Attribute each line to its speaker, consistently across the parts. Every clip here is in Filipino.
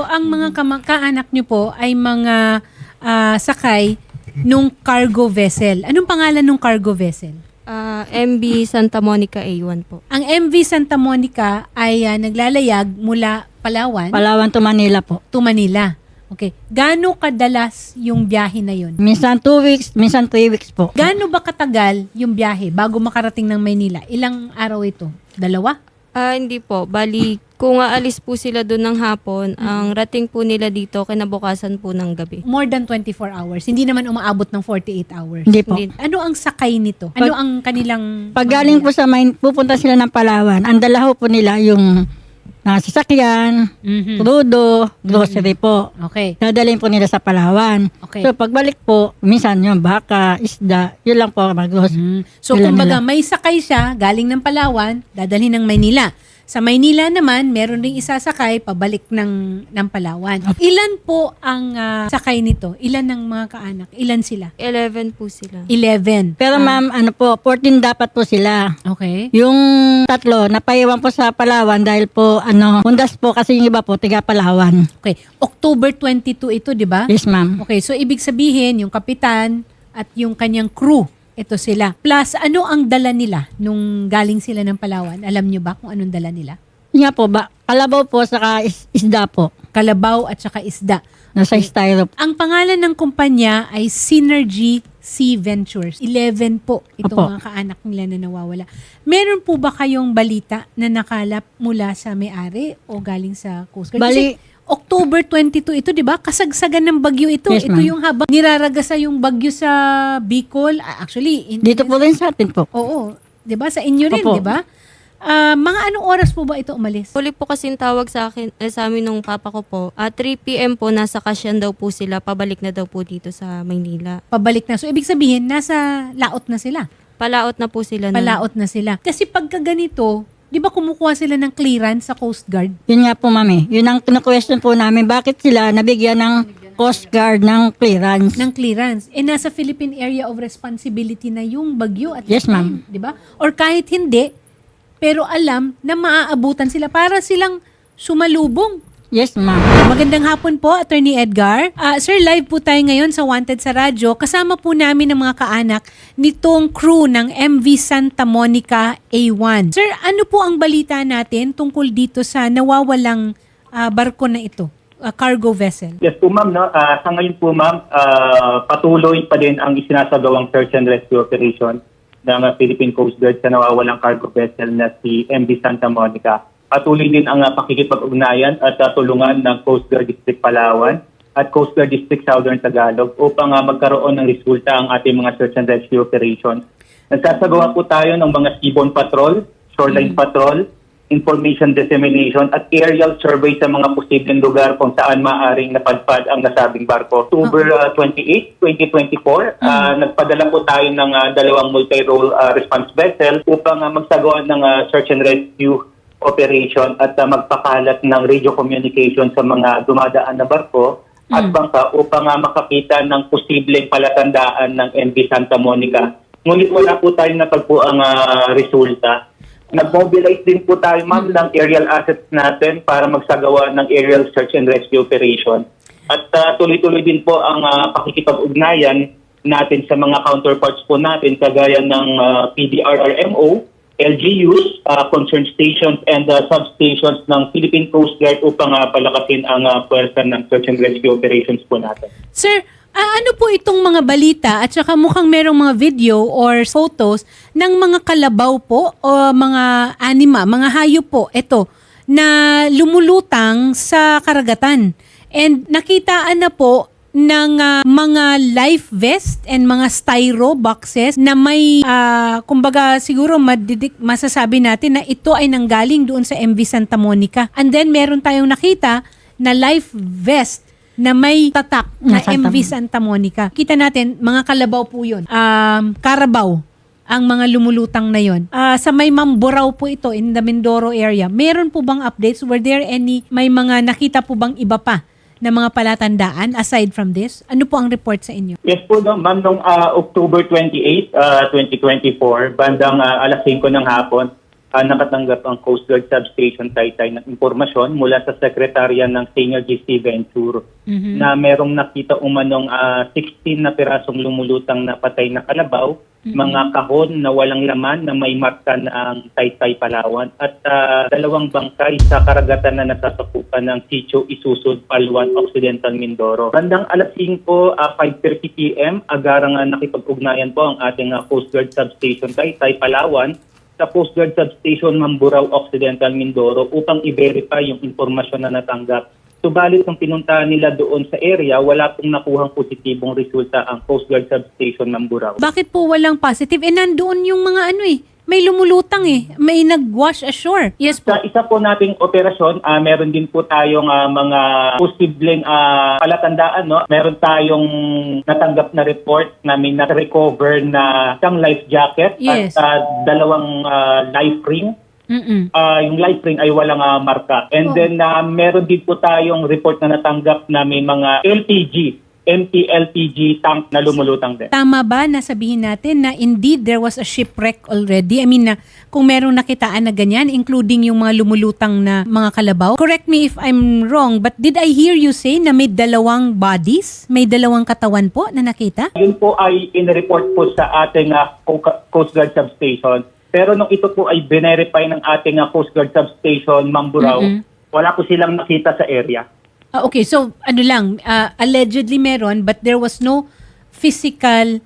Speaker 1: So, ang mga kama- kaanak nyo po ay mga ah, sakay nung cargo vessel. Anong pangalan nung cargo vessel?
Speaker 2: Ah, MB Santa Monica A1 po.
Speaker 1: Ang MV Santa Monica ay ah, naglalayag mula Palawan
Speaker 3: Palawan to Manila po.
Speaker 1: to Manila. Okay. Gaano kadalas yung biyahe na yun?
Speaker 3: Minsan 2 weeks, minsan 3 weeks po.
Speaker 1: Gaano ba katagal yung biyahe bago makarating ng Maynila? Ilang araw ito? Dalawa?
Speaker 2: Ah, hindi po. Bali, kung aalis po sila doon ng hapon, ang rating po nila dito kinabukasan po ng gabi.
Speaker 1: More than 24 hours. Hindi naman umaabot ng 48 hours.
Speaker 3: Hindi po.
Speaker 2: Hindi.
Speaker 1: Ano ang sakay nito? Ano ang kanilang...
Speaker 3: Pag galing po sa main, pupunta sila ng Palawan. Ang dala ho po nila yung nasasakyan,
Speaker 1: Mhm.
Speaker 3: crudo, grocery po.
Speaker 1: Okay.
Speaker 3: Dadalhin po nila sa Palawan.
Speaker 1: Okay.
Speaker 3: So pagbalik po, minsan yung baka, isda, yun lang po mag-grocery.
Speaker 1: Mhm. So,
Speaker 3: Dala
Speaker 1: kumbaga,
Speaker 3: nila.
Speaker 1: may sakay siya galing ng Palawan, dadalhin ng Maynila. Sa Maynila naman, meron ring isasakay pabalik ng, ng Palawan. Ilan po ang ah, sakay nito? Ilan ng mga kaanak? Ilan sila?
Speaker 2: 11 po sila.
Speaker 1: 11.
Speaker 3: Pero ma'am, ano po, 14 dapat po sila.
Speaker 1: Okay.
Speaker 3: Yung tatlo, napaiwan po sa Palawan dahil po, ano, hundas po kasi yung iba po, tiga Palawan.
Speaker 1: Okay. October 22 ito, di ba?
Speaker 3: Yes, ma'am.
Speaker 1: Okay, so ibig sabihin, yung kapitan at yung kanyang crew, ito sila. Plus, ano ang dala nila nung galing sila ng Palawan? Alam nyo ba kung anong dala nila?
Speaker 3: Nga po, ba, kalabaw po, saka is- isda po.
Speaker 1: Kalabaw at saka isda.
Speaker 3: Nasa styro.
Speaker 1: Ang pangalan ng kumpanya ay Synergy Sea Ventures. 11 po itong
Speaker 3: Opo.
Speaker 1: mga kaanak nila na nawawala. Meron po ba kayong balita na nakalap mula sa may-ari o galing sa Coast Guard?
Speaker 3: Bali-
Speaker 1: Kasi October 22 ito, di ba? Kasagsagan ng bagyo ito.
Speaker 3: Yes,
Speaker 1: ito yung habang niraragasa yung bagyo sa Bicol. Actually, in-
Speaker 3: Dito po rin sa atin po.
Speaker 1: Oo. Di ba? Sa inyo rin, di ba? Ah, mga anong oras po ba ito umalis?
Speaker 2: Huli po kasing tawag sa akin, eh, sa amin nung papa ko po, at 3 p.m. po, nasa Kasyan daw po sila, pabalik na daw po dito sa Maynila.
Speaker 1: Pabalik na. So, ibig sabihin, nasa laot na sila.
Speaker 2: Palaot na po sila. nun.
Speaker 1: Palaot na sila. Kasi pagka ganito, di ba kumukuha sila ng clearance sa Coast Guard?
Speaker 3: Yun nga po, mami. Yun ang kina-question po namin. Bakit sila nabigyan ng Coast Guard ng clearance?
Speaker 1: Ng clearance. Eh, nasa Philippine Area of Responsibility na yung bagyo at
Speaker 3: Yes, ma'am.
Speaker 1: di ba? Or kahit hindi, pero alam na maaabutan sila para silang sumalubong.
Speaker 3: Yes, ma'am.
Speaker 1: Magandang hapon po, Attorney Edgar. Ah, sir, live po tayo ngayon sa Wanted sa Radyo. Kasama po namin ng mga kaanak nitong crew ng MV Santa Monica A1. Sir, ano po ang balita natin tungkol dito sa nawawalang ah, barko na ito, ah, cargo vessel?
Speaker 4: Yes po ma'am, no? Ah, sa ngayon po ma'am, ah, patuloy pa din ang isinasagawang search and rescue operation ng Philippine Coast Guard sa nawawalang cargo vessel na si MV Santa Monica. Patuloy din ang uh, pakikipag-ugnayan at ah, tulungan ng Coast Guard District Palawan at Coast Guard District Southern Tagalog upang ah, magkaroon ng resulta ang ating mga search and rescue operations. Nagsasagawa po tayo ng mga seaborne patrol, shoreline patrol, information dissemination at aerial survey sa mga posibleng lugar kung saan maaring napadpad ang nasabing barko. October uh, 28, 2024, uh, nagpadala po tayo ng uh, dalawang multi-role uh, response vessel upang uh, magsagawa ng uh, search and rescue operation at uh, magpakalat ng radio communication sa mga dumadaan na barko at bangka upang uh, makakita ng posibleng palatandaan ng MV Santa Monica. Ngunit wala po tayo natagpo ang uh, resulta. Nag-mobilize din po tayo, ma'am, ng aerial assets natin para magsagawa ng aerial search and rescue operation. At uh, tuloy-tuloy din po ang uh, pakikipag-ugnayan natin sa mga counterparts po natin kagaya ng uh, PDRRMO, LGUs, uh, concerned stations and uh, substations ng Philippine Coast Guard upang uh, palakasin ang uh, puwersa ng search and rescue operations po natin.
Speaker 1: Sir, ah, ano po itong mga balita at saka mukhang merong mga video or photos ng mga kalabaw po o mga anima, mga hayop po, ito, na lumulutang sa karagatan. And nakitaan na po ng ah, mga life vest and mga styro boxes na may, ah, kumbaga siguro madidik, masasabi natin na ito ay nanggaling doon sa MV Santa Monica. And then meron tayong nakita na life vest na may tatak na
Speaker 3: Na Santa
Speaker 1: MV Santa Monica. Kita natin, mga kalabaw po yun. Um, karabaw ang mga lumulutang na yon. Ah, sa may Mamburao po ito in the Mindoro area. Meron po bang updates? Were there any, may mga nakita po bang iba pa na mga palatandaan aside from this? Ano po ang report sa inyo?
Speaker 4: Yes po, no, ma'am, noong ah, October 28, ah, 2024, bandang ah, alas 5 ng hapon, ah, nakatanggap ang Coast Guard Substation Taytay ng impormasyon mula sa sekretarya ng Senior GC Venture
Speaker 1: Mhm.
Speaker 4: na merong nakita umanong ah, 16 na pirasong lumulutang na patay na kalabaw, mga kahon na walang laman na may marka ng Taytay Palawan at ah, dalawang bangkay sa karagatan na nasasakupan ng Sitio Isusud, Palwan, Occidental Mindoro. Bandang alas 5, ah, 5.30 p.m., agarang ah, nakipag-ugnayan po ang ating ah, Coast Guard Substation Taytay Palawan sa Coast Guard Substation Mamburao Occidental Mindoro upang i-verify yung impormasyon na natanggap. Subalit nung pinuntahan nila doon sa area, wala pong nakuhang positibong resulta ang Coast Guard Substation Mamburao.
Speaker 1: Bakit po walang positive? Eh, nandoon yung mga ano eh. May lumulutang eh. May nag-wash ashore. Yes po.
Speaker 4: Sa isa po nating operasyon, ah, meron din po tayong ah, mga posibleng ah, palatandaan. No? Meron tayong natanggap na report na may na-recover na isang life jacket
Speaker 1: Yes.
Speaker 4: at ah, dalawang ah, life ring.
Speaker 1: Mm-mm.
Speaker 4: Ah, yung life ring ay walang ah, marka. And
Speaker 1: Oh.
Speaker 4: then na meron din po tayong report na natanggap na may mga LPG, empty LPG tank na lumulutang din.
Speaker 1: Tama ba na sabihin natin na indeed there was a shipwreck already? I mean na kung merong nakitaan na ganyan, including yung mga lumulutang na mga kalabaw. Correct me if I'm wrong, but did I hear you say na may dalawang bodies? May dalawang katawan po na nakita?
Speaker 4: Yun po ay in-report po sa ating Co- Coast Guard Substation. Pero nung ito po ay verify ng ating ah, Coast Guard Substation, Mamburao,
Speaker 1: Mhm.
Speaker 4: wala po silang nakita sa area.
Speaker 1: Ah, okay, so ano lang, ah, allegedly meron but there was no physical,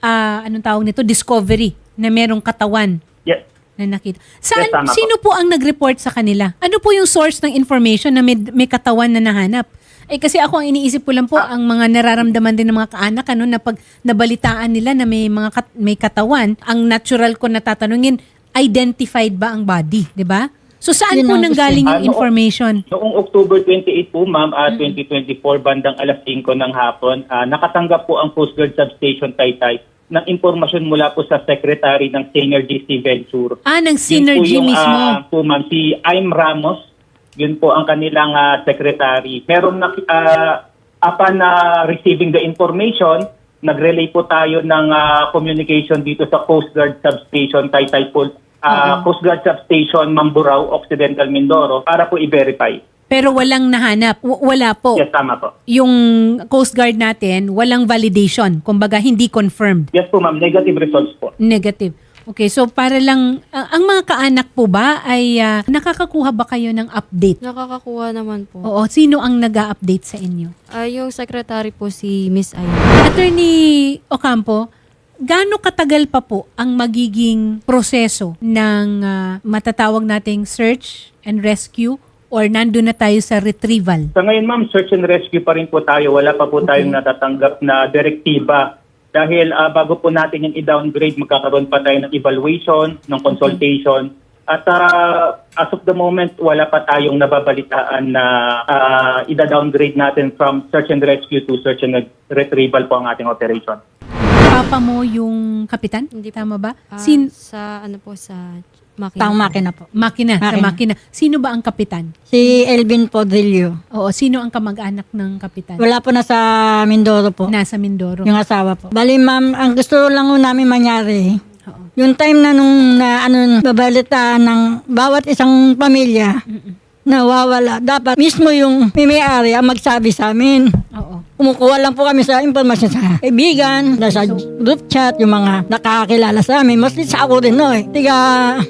Speaker 1: ah, anong tawag nito, discovery na merong katawan
Speaker 4: Yes.
Speaker 1: na nakita. Saan,
Speaker 4: Yes, tama po.
Speaker 1: sino po ang nag-report sa kanila? Ano po yung source ng information na may, may katawan na nahanap? Eh kasi ako ang iniisip ko lang po
Speaker 4: Ah.
Speaker 1: ang mga nararamdaman din ng mga kaanak ano na pag nabalitaan nila na may mga kat- may katawan, ang natural ko na tatanungin, identified ba ang body, 'di ba? So saan
Speaker 3: Yun
Speaker 1: po
Speaker 3: ang
Speaker 1: nanggaling yung
Speaker 4: Ano-
Speaker 1: information?
Speaker 4: Noong October 28 po, ma'am, ah, 2024, bandang alas 5 ng hapon, ah, nakatanggap po ang Coast Guard Substation Taytay ng impormasyon mula po sa Secretary ng Senior GC Venture.
Speaker 1: Ah, ng
Speaker 4: Yun po
Speaker 1: synergy
Speaker 4: yung,
Speaker 1: mismo.
Speaker 4: ah, po, ma'am, si Aim Ramos, yun po ang kanilang ah, secretary. Meron na, ah, upon na receiving the information, nag-relay po tayo ng ah, communication dito sa Coast Guard Substation, Taytay po, ah, Coast Guard Substation, Mamburao, Occidental Mindoro, para po i-verify.
Speaker 1: Pero walang nahanap. W- wala po.
Speaker 4: Yes, tama po.
Speaker 1: Yung Coast Guard natin, walang validation. Kumbaga, hindi confirmed.
Speaker 4: Yes po, ma'am. Negative results po.
Speaker 1: Negative. Okay, so para lang, ah, ang mga kaanak po ba ay ah, nakakakuha ba kayo ng update?
Speaker 2: Nakakakuha naman po.
Speaker 1: Oo, sino ang nag update sa inyo?
Speaker 2: Ah, yung secretary po si Miss Ayan.
Speaker 1: Attorney Ocampo, gaano katagal pa po ang magiging proseso ng ah, matatawag nating search and rescue or nandun na tayo sa retrieval?
Speaker 4: Sa ngayon, ma'am, search and rescue pa rin po tayo. Wala pa po tayong natatanggap na direktiba. Dahil ah, bago po natin yung i-downgrade, magkakaroon pa tayo ng evaluation, ng consultation. At ah, as of the moment, wala pa tayong nababalitaan na ah, ida-downgrade natin from search and rescue to search and retrieval po ang ating operation.
Speaker 1: Papa mo yung kapitan?
Speaker 2: Hindi po.
Speaker 1: Tama ba?
Speaker 2: Ah,
Speaker 1: Sin
Speaker 2: sa ano po sa makina.
Speaker 3: Pang makina po.
Speaker 1: makina, sa
Speaker 3: Makina.
Speaker 1: makina. Sino ba ang kapitan?
Speaker 3: Si Elvin Podrillo.
Speaker 1: Oo, sino ang kamag-anak ng kapitan?
Speaker 3: Wala po na sa Mindoro po.
Speaker 1: Nasa Mindoro.
Speaker 3: Yung asawa po. Bali ma'am, ang gusto lang namin mangyari,
Speaker 1: Oo.
Speaker 3: yung time na nung na, ano, babalita ng bawat isang pamilya nawawala, dapat mismo yung may-ari ang magsabi sa amin.
Speaker 1: Oo.
Speaker 3: Kumukuha lang po kami sa impormasyon sa kaibigan, sa group chat, yung mga nakakakilala sa amin. Mostly sa ako rin, no eh. Tiga,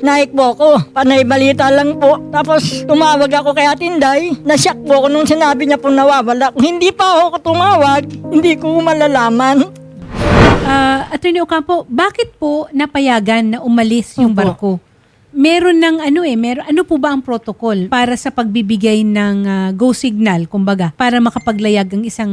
Speaker 3: naik po ako. Panay balita lang po. Tapos, tumawag ako kay Atinday. Nasyak po ako nung sinabi niya po nawawala. Kung hindi pa ako tumawag, hindi ko malalaman.
Speaker 1: Ah, Attorney Ocampo, bakit po napayagan na umalis yung
Speaker 3: Opo.
Speaker 1: barko? Meron ng ano eh, meron, ano po ba ang protocol para sa pagbibigay ng ah, go signal, kumbaga, para makapaglayag ang isang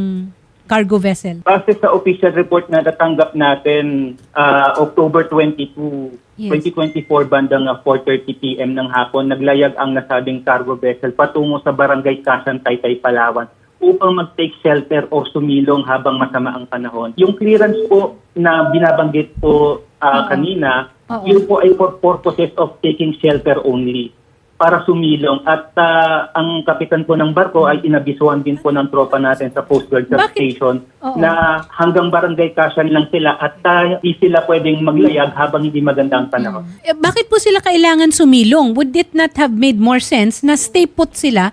Speaker 1: cargo vessel?
Speaker 4: Base sa official report na natanggap natin ah, October 22,
Speaker 1: Yes.
Speaker 4: 2024 bandang ah, 4.30 p.m. ng hapon, naglayag ang nasabing cargo vessel patungo sa barangay Kasan, Taytay, Palawan upang mag-take shelter o sumilong habang masama ang panahon. Yung clearance po na binabanggit po
Speaker 1: Oo.
Speaker 4: kanina,
Speaker 1: Oo.
Speaker 4: yun po ay for purposes of taking shelter only. para sumilong at ah, ang kapitan po ng barko ay inabisuhan din po ng tropa natin sa Coast Guard
Speaker 1: Oo.
Speaker 4: na hanggang barangay Kasan lang sila at di sila pwedeng maglayag habang hindi maganda ang panahon.
Speaker 1: Eh, bakit po sila kailangan sumilong? Would it not have made more sense na stay put sila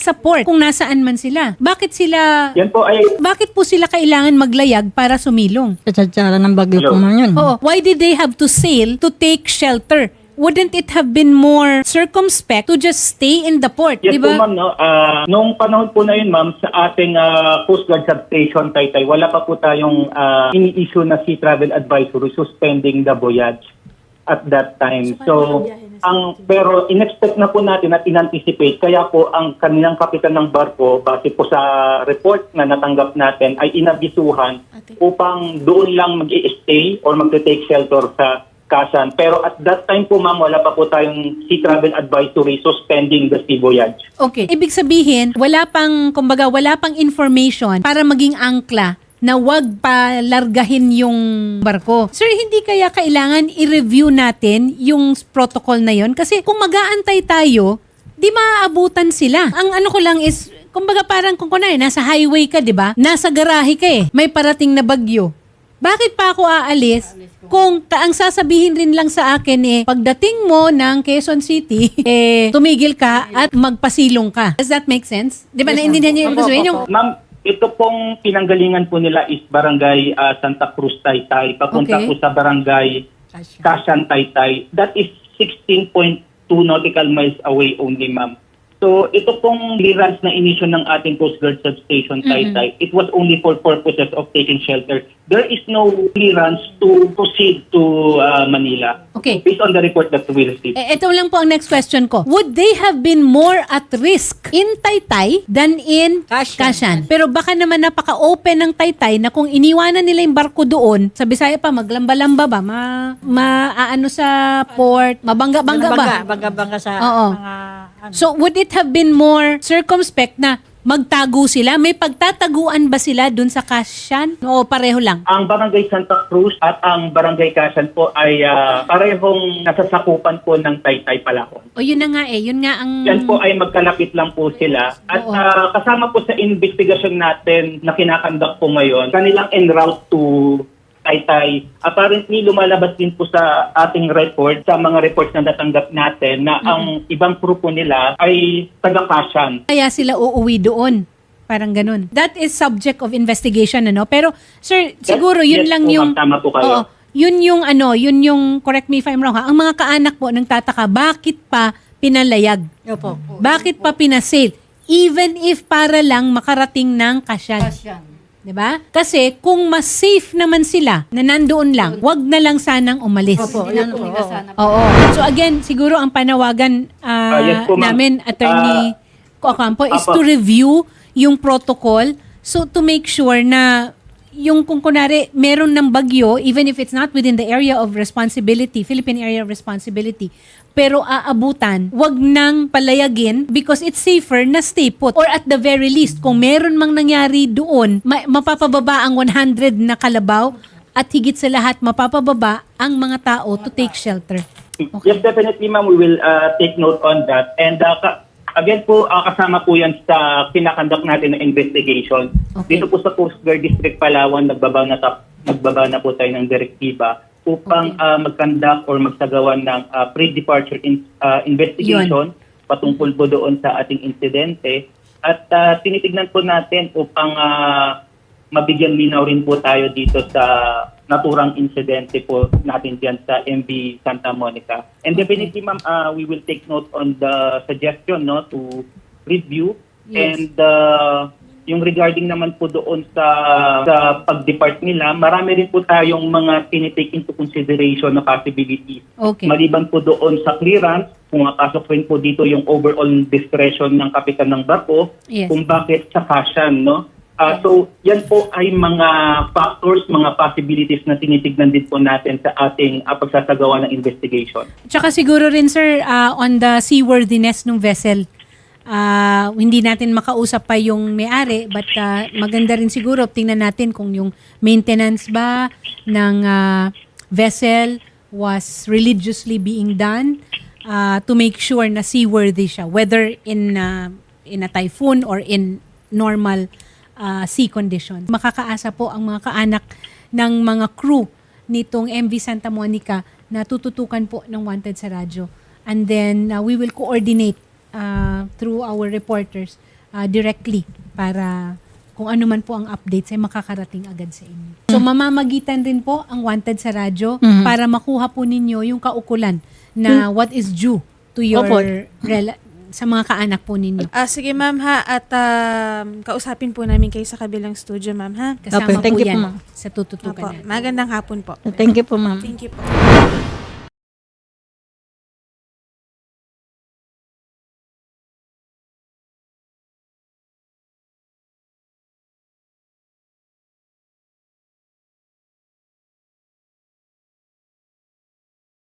Speaker 1: sa port kung nasaan man sila? Bakit sila
Speaker 4: Yan po ay
Speaker 1: bakit po sila kailangan maglayag para sumilong?
Speaker 3: Sa tsatsara ng bagyo
Speaker 4: Hello.
Speaker 3: po man yun.
Speaker 1: Oo. Why did they have to sail to take shelter? Wouldn't it have been more circumspect to just stay in the port,
Speaker 4: Yes
Speaker 1: di
Speaker 4: po
Speaker 1: ba?
Speaker 4: ma'am, no? Ah, noong panahon po na yun ma'am, sa ating ah, Coast Guard Substation Taytay, wala pa po tayong ah, ini-issue na Sea Travel Advisory suspending the voyage at that time. So, ang pero inexpect na po natin at inanticipate kaya po ang kanilang kapitan ng barko base po sa report na natanggap natin ay inabisuhan upang doon lang mag-i-stay or magte-take shelter sa Kasan. Pero at that time po ma'am, wala pa po tayong Sea Travel Advisory suspending the sea voyage.
Speaker 1: Okay. Ibig sabihin, wala pang, kumbaga, wala pang information para maging angkla na wag pa largahin yung barko. Sir, hindi kaya kailangan i-review natin yung protocol na yon? Kasi kung mag-aantay tayo, di maaabutan sila. Ang ano ko lang is, kumbaga parang kung kunwari, nasa highway ka, di ba? Nasa garahe ka eh. May parating na bagyo. Bakit pa ako aalis kung ang sasabihin rin lang sa akin eh, pagdating mo ng Quezon City, eh, tumigil ka at magpasilong ka. Does that make sense? Di ba, naintindihan niyo yung? Yung,
Speaker 4: Ma'am, ito pong pinanggalingan po nila is Barangay ah, Santa Cruz Taytay. Papunta
Speaker 1: Okay.
Speaker 4: po sa Barangay Kasan Taytay. That is 16.2 nautical miles away only, ma'am. So, ito pong clearance na inisyo ng ating Coast Guard Substation Taytay, it was only for purposes of taking shelter. There is no clearance to proceed to ah, Manila.
Speaker 1: Okay.
Speaker 4: Based on the report that we received.
Speaker 1: ito lang po ang next question ko. Would they have been more at risk in Taytay than in
Speaker 3: Kasyan.
Speaker 1: Kasyan? Pero baka naman napaka-open ng Taytay na kung iniwanan nila yung barko doon, sa Bisaya pa, maglamba-lamba ba? Ma, maaano sa port? Mabangga-bangga ba?
Speaker 3: Bangga, bangga, bangga sa
Speaker 1: Oo.
Speaker 3: mga ano.
Speaker 1: So, would it have been more circumspect na magtago sila? May pagtataguan ba sila dun sa Kasyan? O pareho lang?
Speaker 4: Ang Barangay Santa Cruz at ang Barangay Kasan po ay ah, parehong nasasakupan po ng Taytay Palakon.
Speaker 1: O yun na nga eh. Yun nga ang...
Speaker 4: Yan po ay magkalapit lang po sila. At
Speaker 1: Oo.
Speaker 4: ah, kasama po sa investigasyon natin na kinakandak po ngayon, kanilang en route to Taytay. Apparently, lumalabas din po sa ating record, sa mga reports na natanggap natin, na ang ibang grupo nila ay taga-Kasan.
Speaker 1: Kaya sila uuwi doon. Parang ganun. That is subject of investigation, ano? Pero, sir, siguro yun
Speaker 4: yes
Speaker 1: lang
Speaker 4: po,
Speaker 1: yung...
Speaker 4: tama po kayo.
Speaker 1: Oo. Yun yung ano, yun yung, correct me if I'm wrong ha, ang mga kaanak po nagtataka, bakit pa pinalayag?
Speaker 3: Opo.
Speaker 1: Bakit pa pinasave? Even if para lang makarating ng kasyan.
Speaker 3: Kasyan.
Speaker 1: 'Di ba? Kasi kung mas safe naman sila na nandoon lang, wag na lang sanang umalis.
Speaker 3: Opo, yun po. oo.
Speaker 1: Oo. So again, siguro ang panawagan ah,
Speaker 4: Ah, yes po, ma'am.
Speaker 1: namin, Attorney Ocampo, is
Speaker 4: Apo.
Speaker 1: to review yung protocol so to make sure na yung kung kunwari meron ng bagyo, even if it's not within the area of responsibility, Philippine area of responsibility, pero aabutan, wag nang palayagin because it's safer na stay put. Or at the very least, kung meron mang nangyari doon, ma- mapapababa ang 100 na kalabaw at higit sa lahat, mapapababa ang mga tao to take shelter.
Speaker 4: Yes, definitely, ma'am. We will uh, take note on that. And uh, again po, uh, kasama po yan sa kinakandak natin na investigation.
Speaker 1: Okay.
Speaker 4: Dito po sa Coast Guard District Palawan, nagbaba na, ta- nagbaba na po tayo ng direktiba upang uh, mag-conduct or magsagawa ng uh, pre-departure in- uh, investigation patungkol po doon sa ating insidente. At uh, tinitignan po natin upang uh, mabigyan linaw rin po tayo dito sa naturang insidente po natin diyan sa MV Santa Monica. And definitely ma'am, uh, we will take note on the suggestion no to review
Speaker 1: Yes.
Speaker 4: and uh, yung regarding naman po doon sa sa pag-depart nila, marami rin po tayong mga tinitake into consideration na possibilities.
Speaker 1: Okay.
Speaker 4: Maliban po doon sa clearance, kung pasok rin po dito yung overall discretion ng kapitan ng barko,
Speaker 1: Yes.
Speaker 4: kung bakit sa kasyan, no? Ah, so, yan po ay mga factors, mga possibilities na tinitignan din po natin sa ating ah, pagsasagawa ng investigation.
Speaker 1: Tsaka siguro rin sir, ah, on the seaworthiness ng vessel, ah, hindi natin makausap pa yung may-ari but ah, maganda rin siguro tingnan natin kung yung maintenance ba ng ah, vessel was religiously being done uh, to make sure na seaworthy siya whether in uh, in a typhoon or in normal uh, sea conditions. Makakaasa po ang mga kaanak ng mga crew nitong MV Santa Monica na tututukan po ng Wanted sa radyo. And then uh, we will coordinate uh, through our reporters uh, directly para kung ano man po ang updates ay makakarating agad sa inyo. So mamamagitan rin po ang Wanted sa radyo
Speaker 3: Mhm.
Speaker 1: para makuha po ninyo yung kaukulan na what is due to your
Speaker 3: Opo.
Speaker 1: Sa mga kaanak po ninyo.
Speaker 5: Ah, sige ma'am ha, at um, kausapin po namin kayo sa kabilang studio ma'am ha.
Speaker 1: Kasama
Speaker 3: Opo, thank
Speaker 1: po
Speaker 3: you po,
Speaker 1: yan
Speaker 3: ma'am.
Speaker 1: sa tututukan
Speaker 5: Opo,
Speaker 1: natin.
Speaker 5: magandang hapon po.
Speaker 3: Thank you po, ma'am.
Speaker 5: Thank you po.